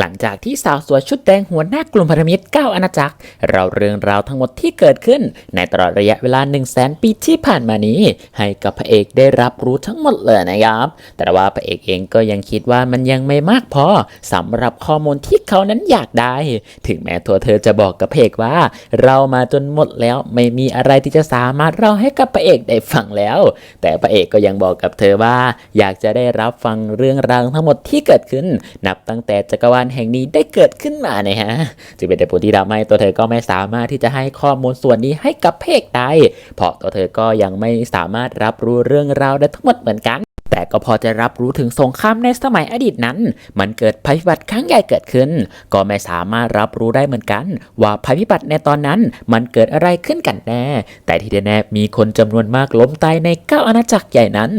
หลังจากที่สาวสวยชุดแดงหัวหน้ากลุ่มพันธมิตร9อาณาจักร เราเรื่องราวทั้งหมดที่เกิดขึ้น ในตลอดระยะเวลา 1 0 0 0 0แสนปีที่ผ่านมานี้ ให้กับพระเอกได้รับรู้ทั้งหมดเลยนะครับ แต่ว่าพระเอกเองก็ยังคิดว่ามันยังไม่มากพอสำหรับข้อมูลที่เขานั้นอยากได้ ถึงแม้ตัวเธอจะบอกกับพระเอกว่า เรามาจนหมดแล้วไม่มีอะไรที่จะสามารถเล่าให้กับพระเอกได้ฟังแล้ว แต่พระเอกก็ยังบอกกับเธอว่า อยากจะได้รับฟังเรื่องราวทั้งหมดที่เกิดขึ้น นับตั้งแต่จักรวาลแห่งนี้ได้เกิดขึ้นมานะฮะจึงเป็นแต่ผลที่ทำให้ตัวเธอก็ไม่สามารถที่จะให้ข้อมูลส่วนนี้ให้กับเอกได้เพราะตัวเธอก็ยังไม่สามารถรับรู้เรื่องราวได้ทั้งหมดเหมือนกันแต่ก็พอจะรับรู้ถึงสงครามในสมัยอดีตนั้น มันเกิดภัยพิบัติครั้งใหญ่เกิดขึ้น ก็ไม่สามารถรับรู้ได้เหมือนกัน ว่าภัยพิบัติในตอนนั้นมันเกิดอะไรขึ้นกันแน่ แต่ที่แน่ๆมีคนจำนวนมากล้มตายในเก้าอาณาจักรใหญ่นั้น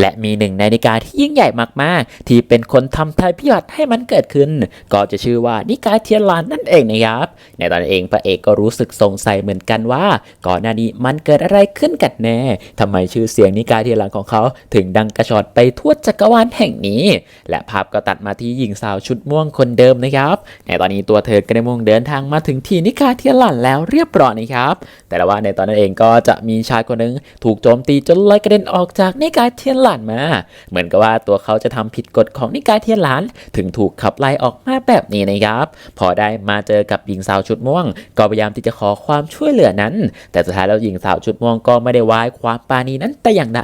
และมีหนึ่งในนิกายที่ยิ่งใหญ่มากๆ ที่เป็นคนทำภัยพิบัติให้มันเกิดขึ้น ก็จะชื่อว่านิกายเทียนลานนั่นเองนะครับ ในตอนนั้นเองพระเอกก็รู้สึกสงสัยเหมือนกันว่า ก่อนหน้านี้มันเกิดอะไรขึ้นกันแน่ทำไมชื่อเสียงนิกายเทียนลานของเขา ถึงดังกระชอดไปทั่วจักรวาลแห่งนี้ และภาพก็ตัดมาที่หญิงสาวชุดม่วงคนเดิมนะครับ ในตอนนี้ตัวเธอก็ได้มุ่งเดินทางมาถึงที่นิกายเทียนลานแล้วเรียบร้อยนะครับ แต่ว่าในตอนนั้นเองก็จะมีชายคนหนึ่งถูกโจมตีจนลอยกระเด็นออกจากนิกายเทียนหลานมา เหมือนกับว่าตัวเขาจะทำผิดกฎของนิกายเทียนหลาน ถึงถูกขับไล่ออกมาแบบนี้นะครับ พอได้มาเจอกับหญิงสาวชุดม่วง ก็พยายามที่จะขอความช่วยเหลือนั้น แต่สุดท้ายแล้วหญิงสาวชุดม่วงก็ไม่ได้วายความปานีนั้นแต่อย่างใด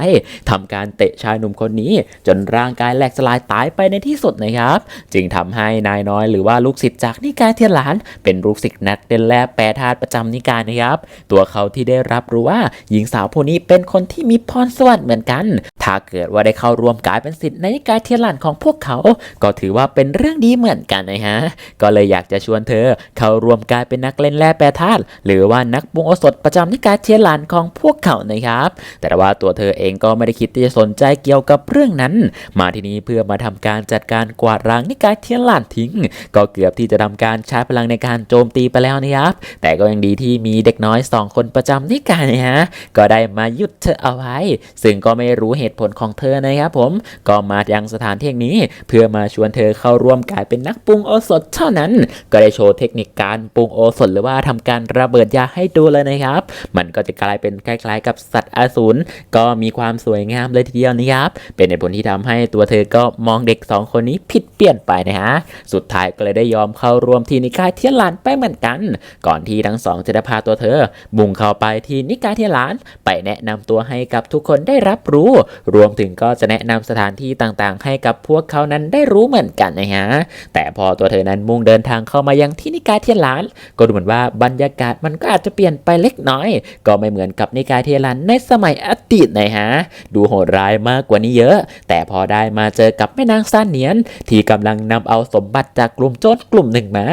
ทำการเตะชายหนุ่มคนนี้ จนร่างกายแหลกสลายตายไปในที่สุดนะครับ จึงทำให้นายน้อยหรือว่าลูกศิษย์จากนิกายเทียนหลาน เป็นลูกศิษย์นักเดินแลแปรธาตุประจำนิกายนะครับ ตัวเขาที่ได้รับรู้ว่าหญิงสาวผู้นี้เป็นคนที่มีพรสวรรค์เหมือนกันถ้าเกิดว่าได้เข้าร่วมกายเป็นศิษย์ในนิกายเทียนหลานของพวกเขา ก็ถือว่าเป็นเรื่องดีเหมือนกันนะฮะ ก็เลยอยากจะชวนเธอเข้าร่วมกายเป็นนักเล่นแร่แปรธาตุหรือว่านักปรุงโอสถประจำนิกายเทียนหลานของพวกเขานะครับ แต่ว่าตัวเธอเองก็ไม่ได้คิดที่จะสนใจเกี่ยวกับเรื่องนั้น มาที่นี้เพื่อมาทำการจัดการกวาดล้างนิกายเทียนหลานทิ้ง ก็เกือบที่จะทำการใช้พลังในการโจมตีไปแล้วนะครับ แต่ก็ยังดีที่มีเด็กน้อยสองคนประจำนิกายนะฮะ ก็ได้มาหยุดเธอเอาไว้ ซึ่งก็ไม่รู้เหตุผลของเธอนะครับผมก็มายังสถานที่นี้ เพื่อมาชวนเธอเข้าร่วมกลายเป็นนักปรุงโอสถเท่านั้น ก็ได้โชว์เทคนิคการปรุงโอสถหรือว่าทำการระเบิดยาให้ดูเลยนะครับ มันก็จะกลายเป็นคล้ายๆ กับสัตว์อสูรก็มีความสวยงามเลยทีเดียวนะครับ เป็นเหตุผลที่ทำให้ตัวเธอก็มองเด็กสองคนนี้ผิดเปลี่ยนไปนะฮะสุดท้ายก็เลยได้ยอมเข้าร่วมที่นิกายเทียนหลานไปเหมือนกัน ก่อนที่ทั้งสองจะได้พาตัวเธอบุงเข้าไปที่นิกายเทียนหลาน ไปแนะนำตัวให้กับทุกคนได้รับรู้รวมถึงก็จะแนะนำสถานที่ต่างๆ ให้กับพวกเขานั้นได้รู้เหมือนกันนะฮะ แต่พอตัวเธอนั้นมุ่งเดินทางเข้ามายังที่นิกายเทียนหลาน ก็ดูเหมือนว่าบรรยากาศมันก็อาจจะเปลี่ยนไปเล็กน้อย ก็ไม่เหมือนกับนิกายเทียนหลานในสมัยอดีตนะฮะ ดูโหดร้ายมากกว่านี้เยอะ แต่พอได้มาเจอกับแม่นางซานเนียน ที่กำลังนำเอาสมบัติจากกลุ่มโจรกลุ่มหนึ่งมา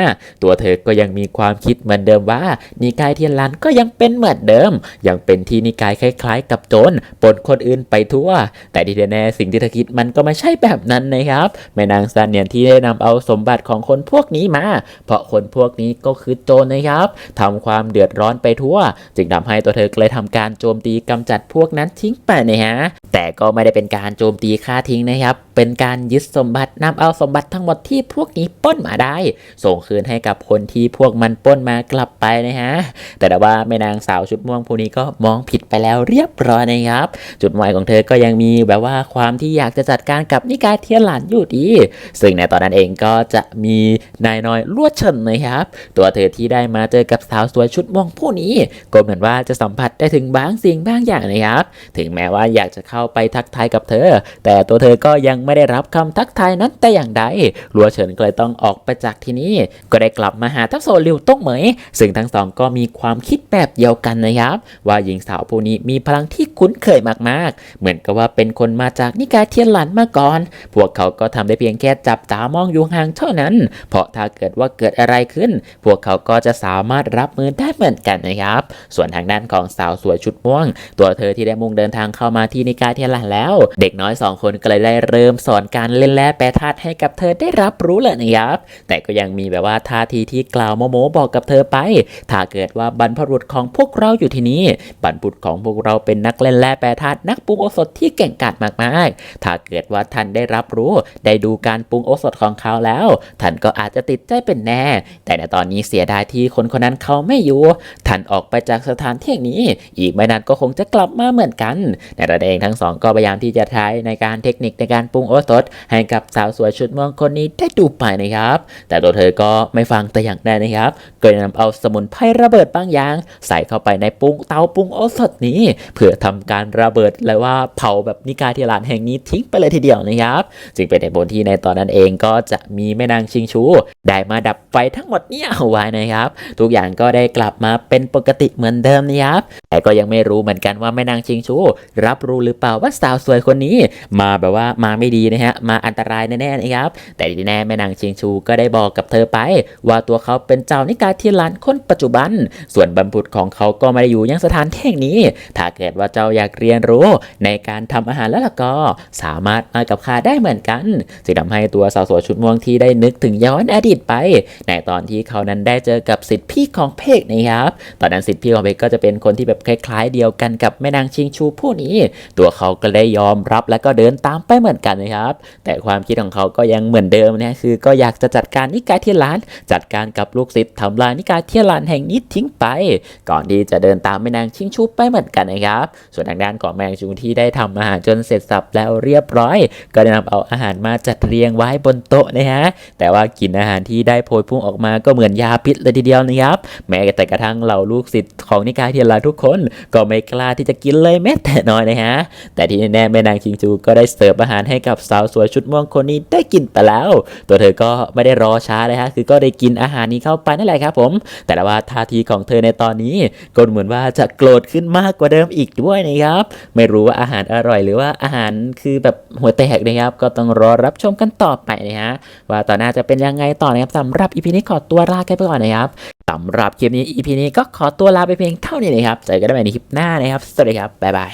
ตัวเธอก็ยังมีความคิดเหมือนเดิมว่า นิกายเทียนหลานก็ยังเป็นเหมือนเดิม ยังเป็นที่นิกายคล้าย ๆ กับโจรปนคนอื่นไปทั่วแต่ที่แน่ๆสิ่งที่เธอคิดมันก็ไม่ใช่แบบนั้นนะครับแม่นางซันเนียนที่ได้นำเอาสมบัติของคนพวกนี้มา เพราะคนพวกนี้ก็คือโจรนะครับทำความเดือดร้อนไปทั่ว จึงทำให้ตัวเธอเลยทำการโจมตีกำจัดพวกนั้นทิ้งไปนะฮะ แต่ก็ไม่ได้เป็นการโจมตีฆ่าทิ้งนะครับ เป็นการยึดสมบัตินำเอาสมบัติทั้งหมดที่พวกนี้ป้นมาได้ ส่งคืนให้กับคนที่พวกมันป้นมากลับไปนะฮะ แต่ว่าแม่นางสาวชุดม่วงผู้นี้ก็มองผิดไปแล้วเรียบร้อยนะครับ จุดหมายของเธอก็ยังมีแบบว่าความที่อยากจะจัดการกับนิกายเทียนหลานอยู่ดี ซึ่งในตอนนั้นเองก็จะมีนายน้อยลวดเฉินนะครับ ตัวเธอที่ได้มาเจอกับสาวสวยชุดม่วงผู้นี้ ก็เหมือนว่าจะสัมผัสได้ถึงบางสิ่งบางอย่างนะครับ ถึงแม้ว่าอยากจะเข้าไปทักทายกับเธอ แต่ตัวเธอก็ยังไม่ได้รับคำทักทายนั้นแต่อย่างใดลัวเฉินก็เลยต้องออกไปจากที่นี่ ก็ได้กลับมาหาทั้งโซลิวต้งเหมย ซึ่งทั้งสองก็มีความคิดแบบเดียวกันนะครับ ว่าหญิงสาวผู้นี้มีพลังที่คุ้นเคยมากๆ เหมือนกับว่าเป็นคนมาจากนิกายเทียนหลันมาก่อน พวกเขาก็ทำได้เพียงแค่จับตามองอยู่ห่างเท่านั้น เพราะถ้าเกิดว่าเกิดอะไรขึ้น พวกเขาก็จะสามารถรับมือได้เหมือนกันนะครับ ส่วนทางด้านของสาวสวยชุดม่วง ตัวเธอที่ได้มุ่งเดินทางเข้ามาที่นิกายเทียนหลันแล้ว เด็กน้อยสองคนก็เลยได้เริ่มสอนการเล่นแร่แปรธาตุให้กับเธอได้รับรู้เลยนะครับ แต่ก็ยังมีแบบว่าท่าทีที่กล่าวโมโมบอกกับเธอไป ถ้าเกิดว่าบรรพบุรุษของพวกเราอยู่ที่นี่บรรพบุรุษของพวกเราเป็นนักเล่นแร่แปรธาตุนักปรุงโอสถที่เก่งกาจมากๆ ถ้าเกิดว่าท่านได้รับรู้ได้ดูการปรุงโอสถของเขาแล้ว ท่านก็อาจจะติดใจเป็นแน่ แต่ในตอนนี้เสียดายที่คนคนนั้นเขาไม่อยู่ ท่านออกไปจากสถานที่นี้ อีกไม่นานก็คงจะกลับมาเหมือนกัน ในระดับเองทั้งสองก็พยายามที่จะใช้ในการเทคนิคในการปรุงโอสถ ให้กับสาวสวยชุดม่วงคนนี้ได้ดูไปนะครับ แต่ตัวเธอก็ไม่ฟังแต่อย่างใดนะครับ ก็เลยนำเอาสมุนไพรระเบิดบางอย่าง ใส่เข้าไปในปรุงเตาปรุงโอสถนี้ เพื่อทำการระเบิดและว่าเผาแบบนิกายเทียรานแห่งนี้ทิ้งไปเลยทีเดียวนะครับจึงเป็นเหตุผลที่ในตอนนั้นเองก็จะมีแม่นางชิงชู ได้มาดับไฟทั้งหมดเนี่ยเอาไว้นะครับ ทุกอย่างก็ได้กลับมาเป็นปกติเหมือนเดิมนะครับ แต่ก็ยังไม่รู้เหมือนกันว่าแม่นางชิงชู รับรู้หรือเปล่าว่าสาวสวยคนนี้ มาแบบว่ามาไม่ดีนะฮะมาอันตรายแน่ๆนะครับ แต่ที่แน่แม่นางชิงชูก็ได้บอกกับเธอไป ว่าตัวเขาเป็นเจ้านิกายทียนลานคนปัจจุบัน ส่วนบรรพุตของเขาก็ไม่ได้อยู่ยังสถานที่แห่งนี้ ถ้าเกิดว่าเจ้าอยากเรียนรู้ในการทำอาหารแล้วล่ะก็สามารถมากับข้าได้เหมือนกันจึงทำให้ตัวสาวสวยชุดม่วงที่ได้นึกถึงย้อนอดีตไป ในตอนที่เขานั้นได้เจอกับสิทธิพี่ของเพกนะครับ ตอนนั้นสิทธิพี่ของเพกก็จะเป็นคนที่แบบคล้ายๆ เดียวกันกับแม่นางชิงชูผู้นี้ ตัวเขาก็ได้ยอมรับและก็เดินตามไปเหมือนกันนะครับ แต่ความคิดของเขาก็ยังเหมือนเดิมนะคือ ก็อยากจะจัดการนิกายเทียนลานจัดการกับลูกศิษย์ทำลายนิกายเทียนลานแห่งนี้ทิ้งไป ก่อนที่จะเดินตามแม่นางชิงชูไปเหมือนกันนะครับ ส่วนทางด้านของแมงชูที่ได้ทำอาหารจนเสร็จสับแล้วเรียบร้อย ก็ได้นำเอาอาหารมาจัดเรียงไว้บนโต๊ะนะฮะแต่ว่ากินอาหารที่ได้โพยพุ่งออกมาก็เหมือนยาพิษเลยทีเดียวนะครับ แม้แต่กระทั่งเหล่าลูกศิษย์ของนิกายเทียนลานทุกคนก็ไม่กล้าที่จะกินเลยแม้แต่น้อยนะฮะ แต่ที่แน่ๆแม่นางชิงชูก็ได้เสิร์ฟอาหารให้กับสาวสวยชุดม่วงคนนี้ได้กินไปแล้ว ตัวเธอก็ไม่ได้รอช้าเลยฮะ คือก็ได้กินอาหารนี้เข้าไปนั่นแหละครับผม แต่ว่าท่าทีของเธอในตอนนี้ก็เหมือนว่าจะโกรธขึ้นมากกว่าเดิมอีกด้วยนะครับ ไม่รู้ว่าอาหารอร่อยหรือว่าอาหารคือแบบหัวแตกนะครับ ก็ต้องรอรับชมกันต่อไปนะฮะ ว่าต่อหน้าจะเป็นยังไงต่อนะครับสำหรับอีพีนี้ขอตัวลาไปก่อนนะครับ สำหรับคลิปนี้ EP นี้ก็ขอตัวลาไปเพียงเท่านี้นะครับเจอกันใหม่ในคลิปหน้านะครับ สวัสดีครับ บ๊ายบาย